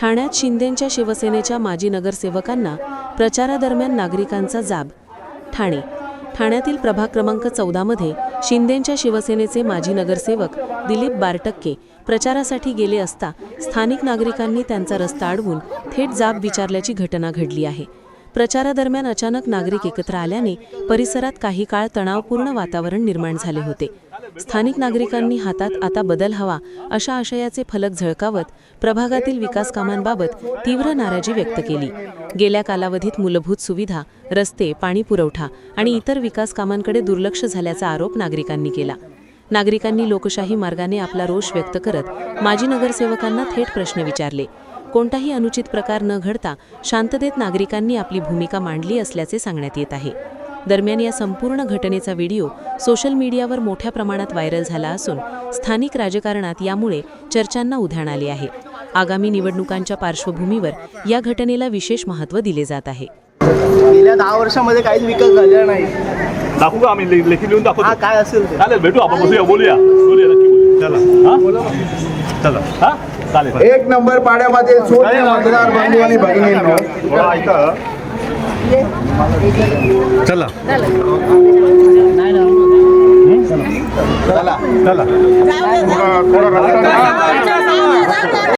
ठाण्यात शिंदेंच्या शिवसेनेच्या माजी नगरसेवकांना प्रचारादरम्यान नागरिकांचा जाब. ठाणे. ठाण्यातील प्रभाग क्रमांक चौदामध्ये शिंदेंच्या शिवसेनेचे माजी नगरसेवक दिलीप बारटक्के प्रचारासाठी गेले असता स्थानिक नागरिकांनी त्यांचा रस्ता अडवून थेट जाब विचारल्याची घटना घडली आहे. प्रचारादरम्यान अचानक नागरिक एकत्र आल्याने परिसरात काही काळ तणावपूर्ण वातावरण निर्माण झाले होते. स्थानिक नागरिकांनी हातात आता बदल हवा अशा आशयाचे फलक झळकावत प्रभागातील विकास कामांबाबत तीव्र नाराजी व्यक्त केली. गेल्या कालावधीत मूलभूत सुविधा रस्ते पाणी पुरवठा आणि इतर विकास कामांकडे दुर्लक्ष झाल्याचा आरोप नागरिकांनी केला. नागरिकांनी लोकशाही मार्गाने आपला रोष व्यक्त करत माजी नगरसेवकांना थेट प्रश्न विचारले. कोणताही अनुचित प्रकार न घडता शांततेत नागरिकांनी आपली भूमिका मांडली असल्याचे सांगण्यात येत आहे. दरम्यान या संपूर्ण घटनेचा व्हिडिओ सोशल मीडियावर मोठ्या प्रमाणात व्हायरल झाला असून स्थानिक राजकारणात यामुळे चर्चांना उधाण आले आहे. आगामी निवडणुकांच्या पार्श्वभूमीवर या घटनेला विशेष महत्त्व दिले जात आहे. गेल्या दहा वर्षामध्ये काहीच विकास झालेला नाही. दाखवू का आम्ही? ले- लेखी लिहून हा दाखवतो काय असेल ते. चालेल भेटू आपण. बसूया बोलूया. बोलूया नक्की बोलूया. चला. हा? चला. हा? चालेल. एक नंबर पाड्यामध्ये सोन्य मतदार बंधू आणि भगिनींनो चला. चला. चला.